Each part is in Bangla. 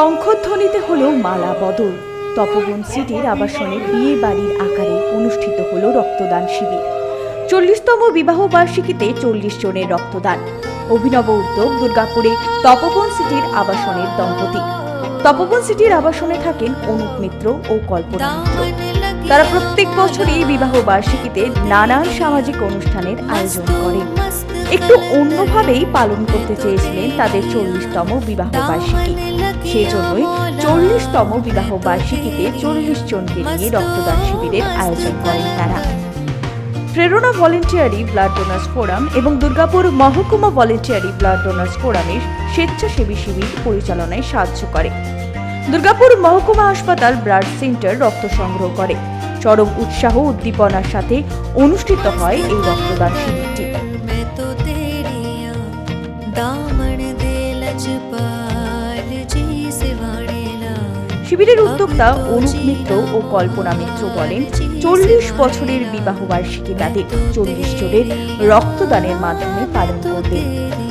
শঙ্খধ্বনিতে হলো মালা বদল। তপবন সিটির আবাসনে বিয়ে বাড়ির আকারে অনুষ্ঠিত হলো রক্তদান শিবির। চল্লিশতম বিবাহ বার্ষিকীতে চল্লিশ জনের রক্তদান। অভিনব উদ্যোগ দুর্গাপুরে তপবন সিটির আবাসনের দম্পতি। তপবন সিটির আবাসনে থাকেন অনুপ মিত্র ও কল্পনা তারা প্রত্যেক বছরই বিবাহ বার্ষিকীতে নানান সামাজিক অনুষ্ঠানের আয়োজন করেন একটু অন্যভাবেই পালন করতে চেয়েছিলেন তাদের চল্লিশতম বিবাহ বার্ষিকী। সেই জন্যই চল্লিশতম বিবাহ বার্ষিকীতে চল্লিশ জনকে নিয়ে রক্তদান শিবিরের আয়োজন করেন তারা। প্রেরণা ভলেন্টিয়ারি ব্লাড ডোনার্স ফোরাম এবং দুর্গাপুর মহকুমা ভলেন্টিয়ারি ব্লাড ডোনার্স ফোরামের স্বেচ্ছাসেবী শিবির পরিচালনায় সাহায্য করে। দুর্গাপুর মহকুমা হাসপাতাল ব্লাড সেন্টার রক্ত সংগ্রহ করে। চরম উৎসাহ উদ্দীপনার সাথে অনুষ্ঠিত হয় এই রক্তদান শিবিরটি শিবিরের উদ্যোক্তা অনুপ মিত্র ও কল্পনা মিত্র বলেন চল্লিশ বছরের বিবাহ বার্ষিকী তাদের চল্লিশ জনের রক্তদানের মাধ্যমে পালন করবে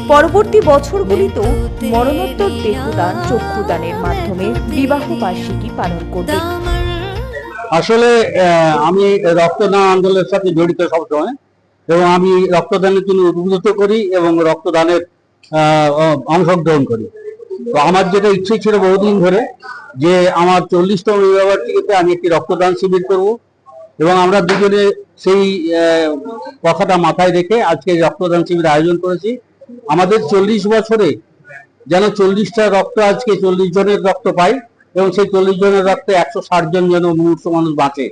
পরবর্তী বছরগুলিতেও মরণোত্তর দেহদান চক্ষুদানের মাধ্যমে বিবাহ বার্ষিকী পালন করবে আসলে আহ, আমি রক্তদান আন্দোলনের সাথে জড়িত সবসময় এবং আমি রক্তদানের জন্য উদ্বুদ্ধ করি এবং রক্তদানের অংশগ্রহণ করি। তো আমার যেটা ইচ্ছে ছিল বহুদিন ধরে যে আমার চল্লিশতম বিবাহবার্ষিকীতে আমি একটি রক্তদান শিবির করব এবং আমরা দুজনে সেই কথাটা মাথায় রেখে আজকে রক্তদান শিবির আয়োজন করেছি। আমাদের চল্লিশ বছরে যেন চল্লিশটা রক্ত, আজকে চল্লিশ জনের রক্ত পাই এবং সেই চল্লিশ জনের রক্তে একশো ষাট জন যেন মুহূর্ত মানুষ বাঁচে।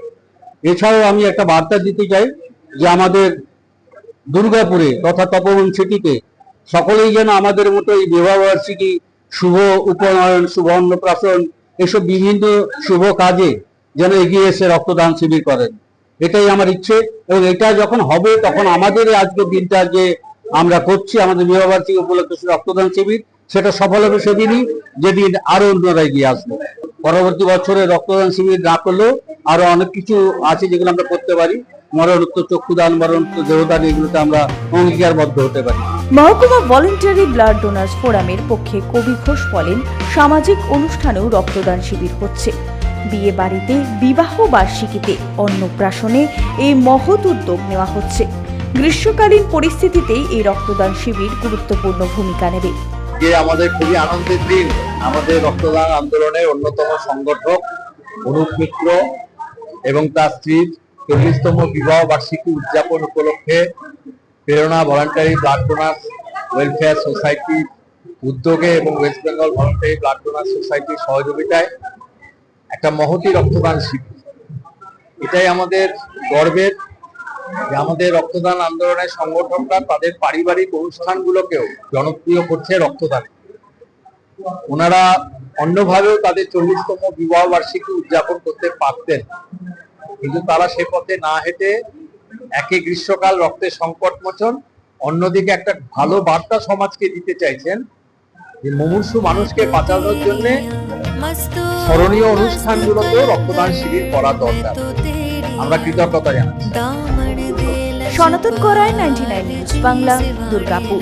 এছাড়াও আমি একটা বার্তা দিতে চাই যে আমাদের দুর্গাপুরে তথা তপবন সিটিতে সকলেই যেন আমাদের মতো এই বিবাহবার্ষিকী শুভ উপনয়ন, শুভ অন্নপ্রাশন, এসব বিভিন্ন শুভ কাজে যেন এগিয়ে এসে রক্তদান শিবির করেন। এটাই আমার ইচ্ছে এবং এটা যখন হবে, তখন আমাদের আজকে দিনটা যে আমরা করছি, আমাদের বিবাহবার্ষিকী উপলক্ষে রক্তদান শিবির, সেটা সফল হবে সেদিনই, যেদিন আরও অন্যরা এগিয়ে আসবে। পরবর্তী বছরে রক্তদান শিবির না করলেও আরও অনেক কিছু আছে যেগুলো আমরা করতে পারি। মরণোত্তর, চক্ষুদান, মরণোত্তর, দেহদান, এগুলোতে আমরা অঙ্গীকারবদ্ধ হতে পারি। মহকুমা ভলেন্টারি ব্লাড ডোনার্স ফোরামের পক্ষে কবি ঘোষ বলেন, সামাজিক অনুষ্ঠানেও রক্তদান শিবির হচ্ছে। বিয়ে বাড়িতে, বিবাহ বার্ষিকীতে অন্নপ্রাশনে এই মহৎ উদ্যোগ নেওয়া হচ্ছে। গ্রীষ্মকালীন পরিস্থিতিতেই এই রক্তদান শিবির গুরুত্বপূর্ণ ভূমিকা নেবে। যে আমাদের খুবই আনন্দের দিন, আমাদের রক্তদান আন্দোলনের অন্যতম সংগঠক অনুপ মিত্র এবং তার স্ত্রীর চল্লিশতম বিবাহ বার্ষিকী উদযাপন উপলক্ষে প্রেরণা ভলান্টারি ব্লাড ডোনার্স ওয়েলফেয়ার সোসাইটির উদ্যোগে এবং West Bengal voluntary blood donors সোসাইটির সহযোগিতায় একটা মহতি রক্তদান শিবির। এটাই আমাদের গর্বের যে আমাদের রক্তদান আন্দোলনের সংগঠনরা তাদের পারিবারিক অনুষ্ঠানগুলোকেও জনপ্রিয় করছে রক্তদান। ওনারা অন্যভাবেও তাদের চল্লিশতম বিবাহ বার্ষিকী উদযাপন করতে পারতেন। কিন্তু তারা সে পথে না হেঁটে একে গ্রীষ্মকাল রক্তের সংকট মোচন। অন্যদিকে একটা ভালো বার্তা সমাজকে দিতে চাইছেন যে মুমূর্ষু মানুষকে বাঁচানোর জন্য স্মরণীয় অনুষ্ঠানগুলোতেও রক্তদান শিবির করা দরকার। আমরা কৃতজ্ঞতা জানাচ্ছি। সনাতন করায় নাইনটি বাংলা দুর্গাপুর।